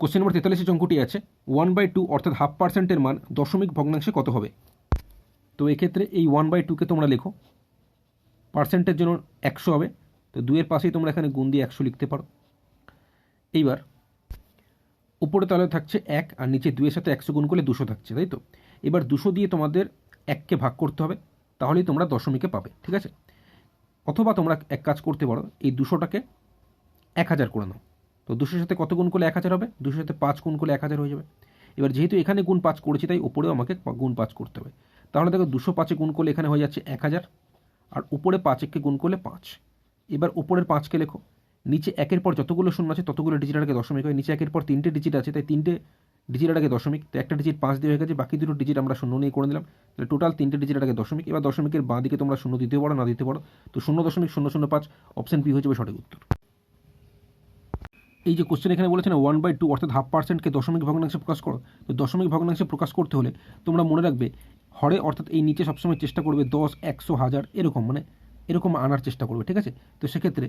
Question number তেতাল্লিশের অঙ্কটি আছে ওয়ান বাই টু অর্থাৎ হাফ পার্সেন্টের মান দশমিক ভগ্নাংশে কত হবে? তো এক্ষেত্রে এই ওয়ান বাই টুকে তোমরা লেখো পার্সেন্টের জন্য একশো হবে, তো দুয়ের পাশেই তোমরা এখানে গুণ দিয়ে একশো লিখতে পারো। এইবার, উপরে তাহলে থাকছে এক আর নিচে দুয়ের সাথে একশো গুণ করলে দুশো থাকছে, তাই তো? এবার দুশো দিয়ে তোমাদের এককে ভাগ করতে হবে, তাহলেই তোমরা দশমিকে পাবে, ঠিক আছে? অথবা তোমরা এক কাজ করতে পারো, এই দুশোটাকে এক হাজার করে নাও। তো দুশোর সাথে কত গুণ করলে এক হাজার হবে? দুশোর সাথে পাঁচ গুণ করলে এক হাজার হয়ে যাবে। এবার যেহেতু এখানে গুণ পাঁচ করেছি, তাই উপরেও আমাকে গুণ পাঁচ করতে হবে। তাহলে দেখো দুশো পাঁচে গুণ করলে এখানে হয়ে যাচ্ছে এক হাজার, আর উপরে পাঁচ এককে গুণ করলে পাঁচ। এবার উপরের পাঁচকে লেখো। নিচে একের পর যতগুলো শূন্য আছে, ততগুলো ডিজিট আগে দশমিক হয়। নিচে একের পর তিনটে ডিজিট আছে, তাই তিনটে ডিজিট আগে দশমিক। তো একটা ডিজিট পাঁচ দিয়ে হয়ে গেছে, বাকি দুটো ডিজিট আমরা শূন্য নিয়ে করে দিলাম তাহলে টোটাল তিনটে ডিজিট আগে দশমিক। এবার দশমিকের বাঁ দিকে তোমরা শূন্য দিতে পারো, না দিতে পারো। তো শূন্য দশমিক, শূন্য শূন্য পাঁচ অপশন বি হয়ে যাবে সঠিক উত্তর। এই যে কোশ্চেন এখানে বলেছে না ওয়ান বাই টু অর্থাৎ হাফ পার্সেন্টকে দশমিক ভগ্নাংশে প্রকাশ করো, তো দশমিক ভগ্নাংশে প্রকাশ করতে হলে তোমরা মনে রাখবে, হরে অর্থাৎ এই নিচে সবসময় চেষ্টা করবে দশ, একশো, হাজার, এরকম মানে এরকম আনার চেষ্টা করবে, ঠিক আছে? তো সেক্ষেত্রে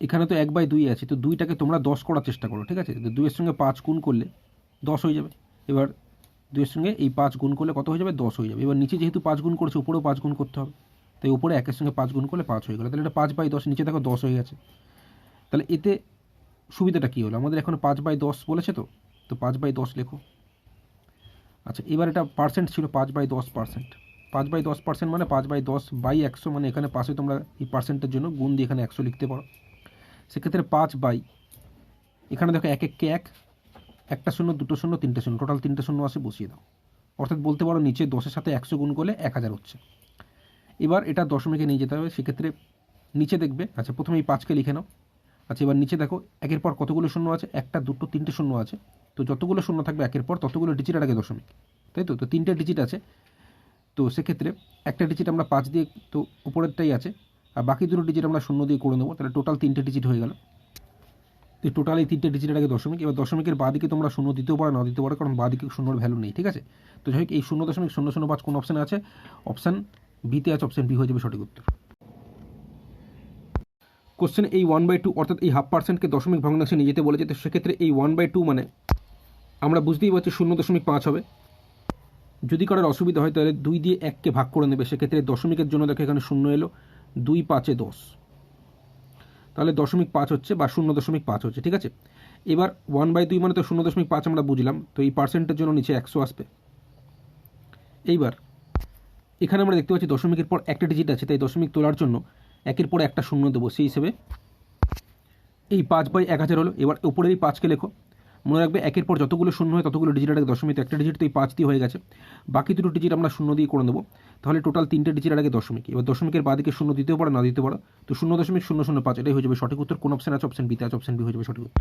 এখানে তো এক বাই দুই আছে, তো দুইটাকে তোমরা দশ করার চেষ্টা করো, ঠিক আছে? তো দুইয়ের সঙ্গে পাঁচ গুণ করলে দশ হয়ে যাবে। এবার দুইয়ের সঙ্গে এই পাঁচ গুণ করলে কত হয়ে যাবে? দশ হয়ে যাবে। এবার নিচে যেহেতু পাঁচ গুণ করেছে, উপরেও পাঁচ গুণ করতে হবে। তাই উপরে একের সঙ্গে পাঁচ গুণ করলে পাঁচ হয়ে গেলো। তাহলে এটা পাঁচ বাই দশ, নিচে দেখো দশ হয়ে গেছে। তাহলে এতে সুবিধাটা কী হলো? আমাদের এখন পাঁচ বাই দশ বলেছে তো? তো পাঁচ বাই দশ লেখো। আচ্ছা এবার এটা পার্সেন্ট ছিল পাঁচ বাই দশ পার্সেন্ট পাঁচ বাই দশ পার্সেন্ট মানে পাঁচ বাই দশ বাই একশো মানে এখানে পাশে তোমরা এই পার্সেন্টের জন্য গুণ দিয়ে এখানে একশো লিখতে পারো। সেক্ষেত্রে পাঁচ বাই, এখানে দেখো এক এককে এক, একটা শূন্য, দুটো শূন্য, তিনটে শূন্য টোটাল তিনটে শূন্য আসে, বসিয়ে দাও। অর্থাৎ বলতে পারো নিচে দশের সাথে একশো গুণ করলে এক হাজার হচ্ছে। এবার এটা দশমিকে নিয়ে যেতে হবে, সেক্ষেত্রে নিচে দেখবে আচ্ছা প্রথমে এই পাঁচকে লিখে নাও। আচ্ছা এবার নিচে দেখো, একের পর কতগুলো শূন্য আছে? একটা, দুটো, তিনটে শূন্য আছে। তো যতগুলো শূন্য থাকবে একের পর ততগুলো ডিজিট আগে দশমিক। তাই তো? তো তিনটে ডিজিট আছে। তো সেক্ষেত্রে একটা ডিজিট আমরা পাঁচ দিয়ে তো উপরেরটাই আছে। আর বাকি দুটো ডিজিট আমরা শূন্য দিয়ে করে নেব। তাহলে টোটাল তিনটে ডিজিট হয়ে গেল। তো টোটাল এই তিনটে ডিজিটের আগে দশমিক। এবার দশমিকের বাদিকে তোমরা শূন্য দিতেও পারো, না দিতে পারো, কারণ বাদিকে শূন্যর ভ্যালু নেই, ঠিক আছে? তো যাই হোক, এই শূন্য দশমিক, শূন্য শূন্য পাঁচ কোন অপশানে আছে? অপশান বিতে আছে অপশান বি হয়ে যাবে সঠিক উত্তর। কোশ্চেন এই ওয়ান বাই টু অর্থাৎ এই হাফ পার্সেন্টকে দশমিক ভগ্নাংশে নিয়ে যেতে বলেছে, তো সেক্ষেত্রে এই ওয়ান বাই টু মানে আমরা বুঝতেই পারছি শূন্য দশমিক পাঁচ হবে। যদি কারোর অসুবিধা হয়, তাহলে দুই দিয়ে এককে ভাগ করে নেবে। সেক্ষেত্রে দশমিকের জন্য দেখো এখানে শূন্য এলো, দুই পাঁচে দশ। তাহলে দশমিক পাঁচ হচ্ছে বা শূন্য দশমিক পাঁচ হচ্ছে, ঠিক আছে? এবার ওয়ান বাই দুই মানে তো শূন্য দশমিক পাঁচ আমরা বুঝলাম, তো এই পার্সেন্টের জন্য নিচে একশো আসবে। এইবার এখানে আমরা দেখতে পাচ্ছি দশমিকের পর একটা ডিজিট আছে, তাই দশমিক তোলার জন্য একের পর একটা শূন্য দেবো, সেই হিসেবে এই পাঁচ বাই এক হাজার হলো। এবার উপরের এই পাঁচকে লেখো। মনে রাখবে একের পর যতগুলো শূন্য হয়, ততগুলো ডিজিট আগে দশমিক, একটা ডিজিট তো এই পাঁচ দিয়ে হয়ে গেছে। বাকি দুটো ডিজিট আমরা শূন্য দিয়ে করে দেবো তাহলে টোটাল তিনটে ডিজিট আগে দশমিক। এবার দশমিকের বাদিকে শূন্য দিতেও পারো, না দিতে পারো। তো শূন্য দশমিক, শূন্য শূন্য পাঁচ, এটাই হয়ে যাবে সঠিক উত্তর। কোন অপশন আছে? অপশন বিতে আছে অপশন বি হয়ে যাবে সঠিক উত্তর।